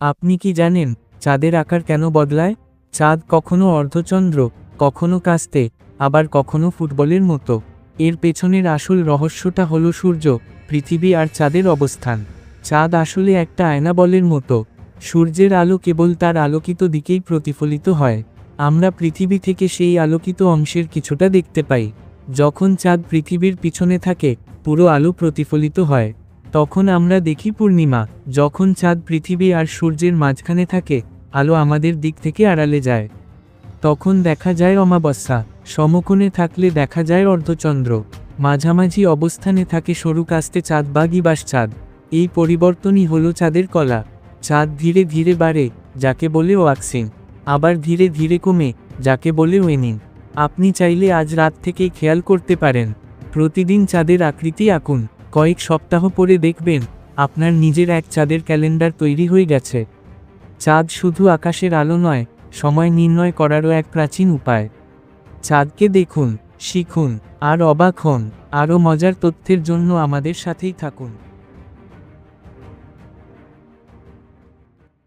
আপনি কি জানেন চাঁদের আকার কেন বদলায়? চাঁদ কখনো অর্ধচন্দ্র, কখনো কাস্তে, আবার কখনো ফুটবলের মতো। এর পেছনের আসল রহস্যটা হলো সূর্য, পৃথিবী আর চাঁদের অবস্থান। চাঁদ আসলে একটা আয়না বলের মতো। সূর্যের আলো কেবল তার আলোকিত দিকেই প্রতিফলিত হয়। আমরা পৃথিবী থেকে সেই আলোকিত অংশের কিছুটা দেখতে পাই। যখন চাঁদ পৃথিবীর পিছনে থাকে, পুরো আলো প্রতিফলিত হয়। তখন আমরা দেখি পূর্ণিমা, যখন চাঁদ পৃথিবী আর সূর্যের মাঝখানে থাকে, আলো আমাদের দিক থেকে আড়ালে যায়। তখন দেখা যায় অমাবস্যা, সমকোণে থাকলে দেখা যায় অর্ধচন্দ্র। মাঝামাঝি অবস্থানে থাকে সরু কাস্তে চাঁদ বা গিবাস চাঁদ। এই পরিবর্তনই হলো চাঁদের কলা। চাঁদ ধীরে ধীরে বাড়ে, যাকে বলে ওয়াক্সিং আবার ধীরে ধীরে কমে, যাকে বলে ওয়েনিং আপনি চাইলে আজ রাত থেকেই খেয়াল করতে পারেন। প্রতিদিন চাঁদের আকৃতি আঁকুন। কয়েক সপ্তাহ পরে দেখবেন, আপনার নিজের এক চাঁদের ক্যালেন্ডার তৈরি হয়ে গেছে। চাঁদ শুধু আকাশের আলো নয়, সময় নির্ণয় করারও এক প্রাচীন উপায়। চাঁদকে দেখুন, শিখুন, আর অবাক হন, আরও মজার তথ্যের জন্য আমাদের সাথেই থাকুন।